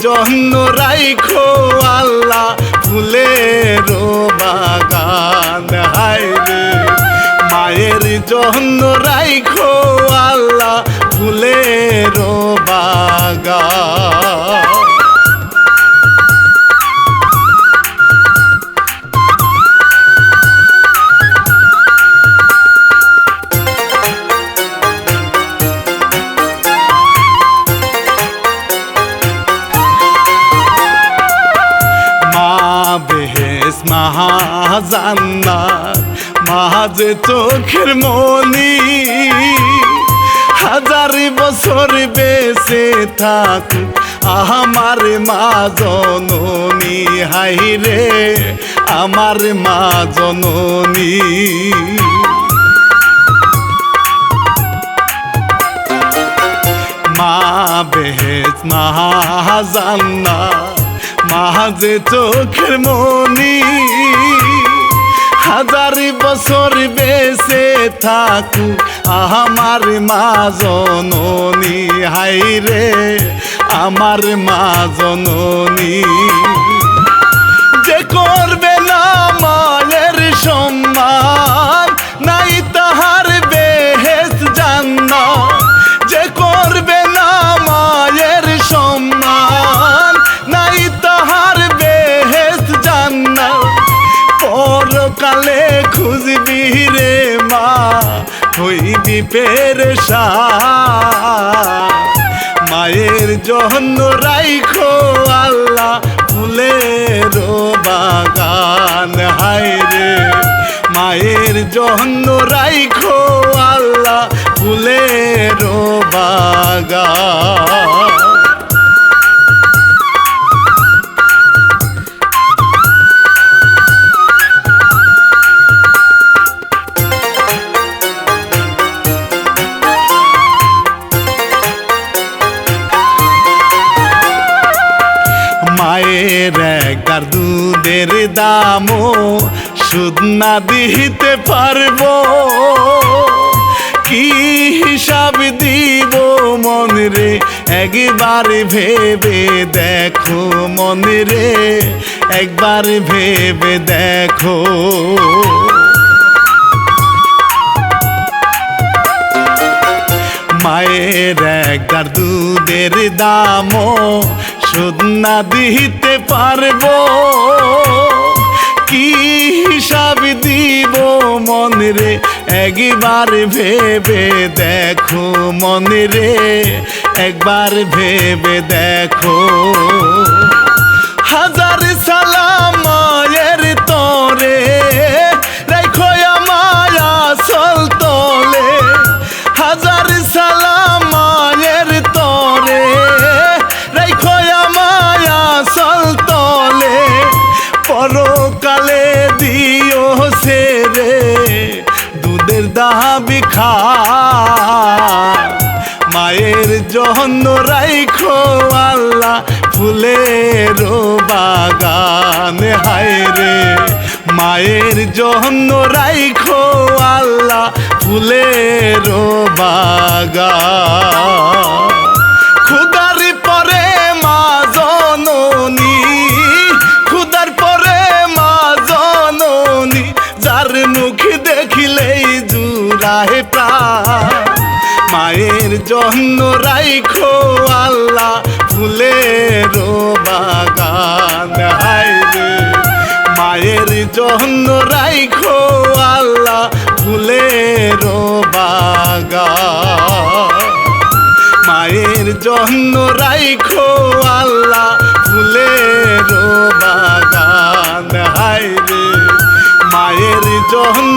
জন্য রাইখো আল্লাহ ফুলের বাগান হায় রে মায়ের জন্য রাইখো আল্লাহ ফুলের বাগান বেহেস মাহাজান্নার মাহাজে চোখের মনি। হাজার বছর বেঁচে থাকুক আমার মা জননী, হাই রে, আমার মা জননী। মা বেহেজ মা মাহাজান্না মাহাজে চোখের মনি হাজার বছর বেঁচে থাকু আমার মা জননী, হাই রে, আমার মা জননী। পেরেশা মায়ের জন্য রাইখো আল্লাহ ফুলের বাগান। হায় রে, মায়ের জন্য রাইখো আল্লাহ ফুলের বাগান। মায়ের একবার দুধের দামও সুদ না দিতে পারব। কি হিসাব দিব মন রে? একবার ভেবে দেখো মন রে। একবার ভেবে দেখো। মায়ের একবার দুধের দামও শোধ না দিতে পারব? কি হিসাব দিব মনরে? একবার ভেবে দেখো মনরে, একবার ভেবে দেখো। হাজার দাবি খা মায়ের জন্য রাইখো আল্লাহ ফুলের বাগান। হায় রে, মায়ের জন্য রাইখো আল্লাহ ফুলের বাগান। মুখ দেখিলেই জুড়াহে প্রাণ। মায়ের জন্য রাইখো আল্লাহ ফুলের বাগান। হায় রে মায়ের জন্য রাইখো আল্লাহ ফুলের বাগান। মায়ের জন্য রাইখো আল্লাহ ফুলের বাগান